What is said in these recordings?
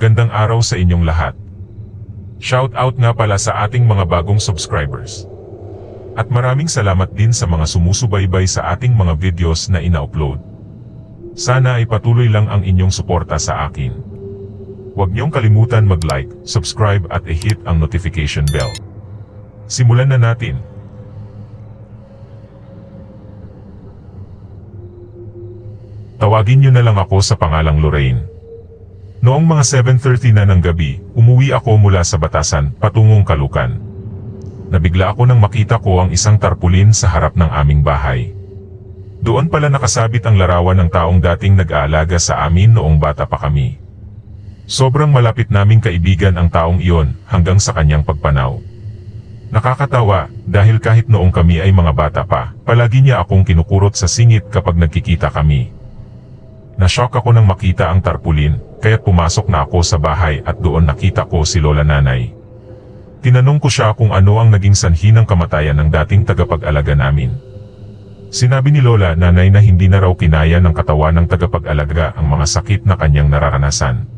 Magandang araw sa inyong lahat. Shout out nga pala sa ating mga bagong subscribers. At maraming salamat din sa mga sumusubaybay sa ating mga videos na ina-upload. Sana ay patuloy lang ang inyong suporta sa akin. Huwag niyong kalimutan mag-like, subscribe at i-hit ang notification bell. Simulan na natin. Tawagin niyo na lang ako sa pangalang Lorraine. Noong mga 7.30 na ng gabi, umuwi ako mula sa batasan patungong kalukan. Nabigla ako nang makita ko ang isang tarpulin sa harap ng aming bahay. Doon pala nakasabit ang larawan ng taong dating nag-aalaga sa amin noong bata pa kami. Sobrang malapit naming kaibigan ang taong iyon hanggang sa kanyang pagpanaw. Nakakatawa dahil kahit noong kami ay mga bata pa, palagi niya akong kinukurot sa singit kapag nagkikita kami. Nashock ako nang makita ang tarpulin, kaya't pumasok na ako sa bahay at doon nakita ko si Lola Nanay. Tinanong ko siya kung ano ang naging sanhi ng kamatayan ng dating tagapag-alaga namin. Sinabi ni Lola Nanay na hindi na raw kinaya ng katawan ng tagapag-alaga ang mga sakit na kanyang nararanasan.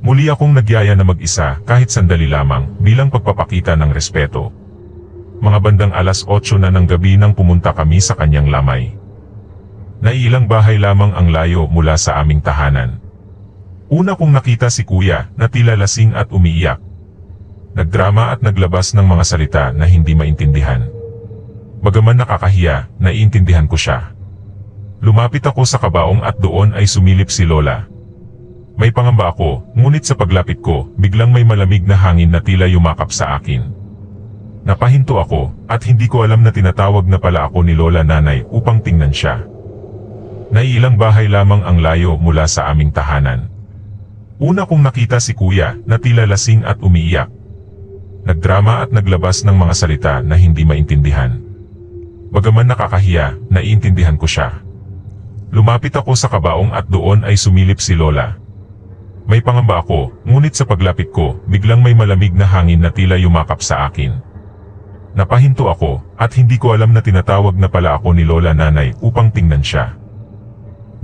Muli akong nagyaya na mag-isa kahit sandali lamang bilang pagpapakita ng respeto. Mga bandang alas 8 na ng gabi nang pumunta kami sa kanyang lamay. Naiilang bahay lamang ang layo mula sa aming tahanan. Una kong nakita si kuya na tila lasing at umiiyak. Nagdrama at naglabas ng mga salita na hindi maintindihan. Bagaman nakakahiya, naiintindihan ko siya. Lumapit ako sa kabaong at doon ay sumilip si Lola. May pangamba ako, ngunit sa paglapit ko, biglang may malamig na hangin na tila yumakap sa akin. Napahinto ako, at hindi ko alam na tinatawag na pala ako ni Lola Nanay upang tingnan siya. Naiilang bahay lamang ang layo mula sa aming tahanan. Una kong nakita si kuya na tila lasing at umiiyak. Nagdrama at naglabas ng mga salita na hindi maintindihan. Bagaman nakakahiya, naiintindihan ko siya. Lumapit ako sa kabaong at doon ay sumilip si Lola. May pangamba ako, ngunit sa paglapit ko, biglang may malamig na hangin na tila yumakap sa akin. Napahinto ako, at hindi ko alam na tinatawag na pala ako ni Lola Nanay upang tingnan siya.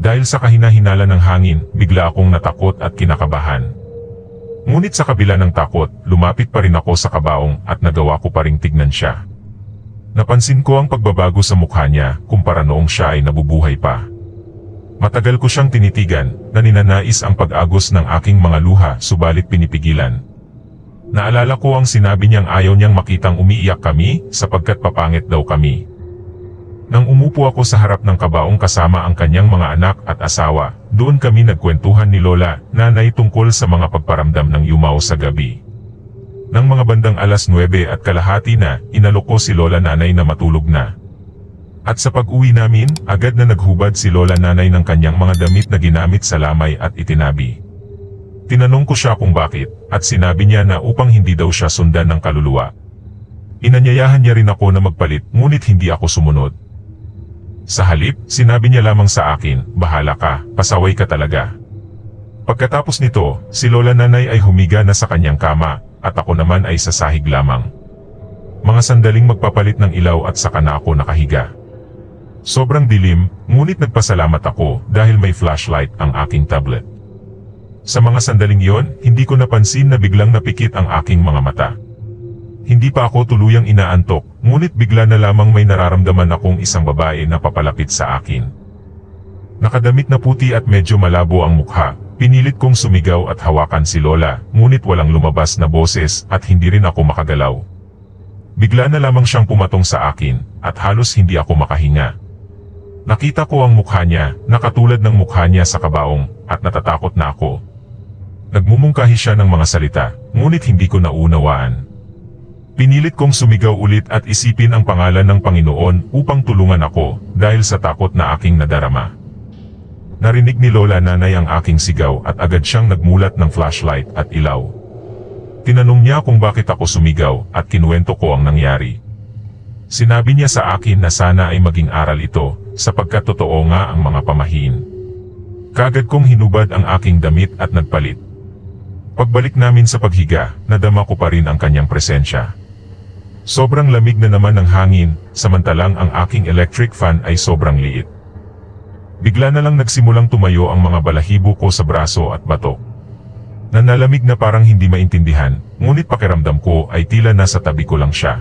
Dahil sa kahina-hinala ng hangin, bigla akong natakot at kinakabahan. Ngunit sa kabila ng takot, lumapit pa rin ako sa kabaong at nagawa ko pa ring tignan siya. Napansin ko ang pagbabago sa mukha niya kumpara noong siya ay nabubuhay pa. Matagal ko siyang tinitigan na ninanais ang pag-agos ng aking mga luha subalit pinipigilan. Naalala ko ang sinabi niyang ayaw niyang makitang umiiyak kami sapagkat papangit daw kami. Nang umupo ako sa harap ng kabaong kasama ang kanyang mga anak at asawa, doon kami nagkwentuhan ni Lola, nanay tungkol sa mga pagparamdam ng yumaw sa gabi. Nang mga bandang alas 9 at kalahati na, inalok ko si Lola Nanay na matulog na. At sa pag-uwi namin, agad na naghubad si Lola Nanay ng kanyang mga damit na ginamit sa lamay at itinabi. Tinanong ko siya kung bakit, at sinabi niya na upang hindi daw siya sundan ng kaluluwa. Inanyayahan niya rin ako na magpalit, ngunit hindi ako sumunod. Sa halip, sinabi niya lamang sa akin, bahala ka, pasaway ka talaga. Pagkatapos nito, si Lola Nanay ay humiga na sa kanyang kama, at ako naman ay sa sahig lamang. Mga sandaling magpapalit ng ilaw at saka na ako nakahiga. Sobrang dilim, ngunit nagpasalamat ako dahil may flashlight ang aking tablet. Sa mga sandaling iyon, hindi ko napansin na biglang napikit ang aking mga mata. Hindi pa ako tuluyang inaantok, ngunit bigla na lamang may nararamdaman akong isang babae na papalapit sa akin. Nakadamit na puti at medyo malabo ang mukha, pinilit kong sumigaw at hawakan si Lola, ngunit walang lumabas na boses at hindi rin ako makagalaw. Bigla na lamang siyang pumatong sa akin, at halos hindi ako makahinga. Nakita ko ang mukha niya, nakatulad ng mukha niya sa kabaong, at natatakot na ako. Nagmumungkahi siya ng mga salita, ngunit hindi ko naunawaan. Pinilit kong sumigaw ulit at isipin ang pangalan ng Panginoon upang tulungan ako dahil sa takot na aking nadarama. Narinig ni Lola Nanay ang aking sigaw at agad siyang nagmulat ng flashlight at ilaw. Tinanong niya kung bakit ako sumigaw at kinuwento ko ang nangyari. Sinabi niya sa akin na sana ay maging aral ito sapagkat totoo nga ang mga pamahiin. Kagad kong hinubad ang aking damit at nagpalit. Pagbalik namin sa paghiga, nadama ko pa rin ang kanyang presensya. Sobrang lamig na naman ng hangin, samantalang ang aking electric fan ay sobrang liit. Bigla na lang nagsimulang tumayo ang mga balahibo ko sa braso at batok. Nanalamig na parang hindi maintindihan, ngunit pakiramdam ko ay tila nasa tabi ko lang siya.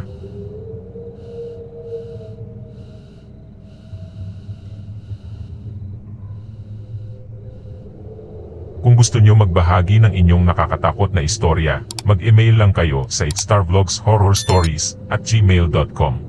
Gusto nyo magbahagi ng inyong nakakatakot na istorya, mag-email lang kayo sa itstarvlogshorrorstories at gmail.com.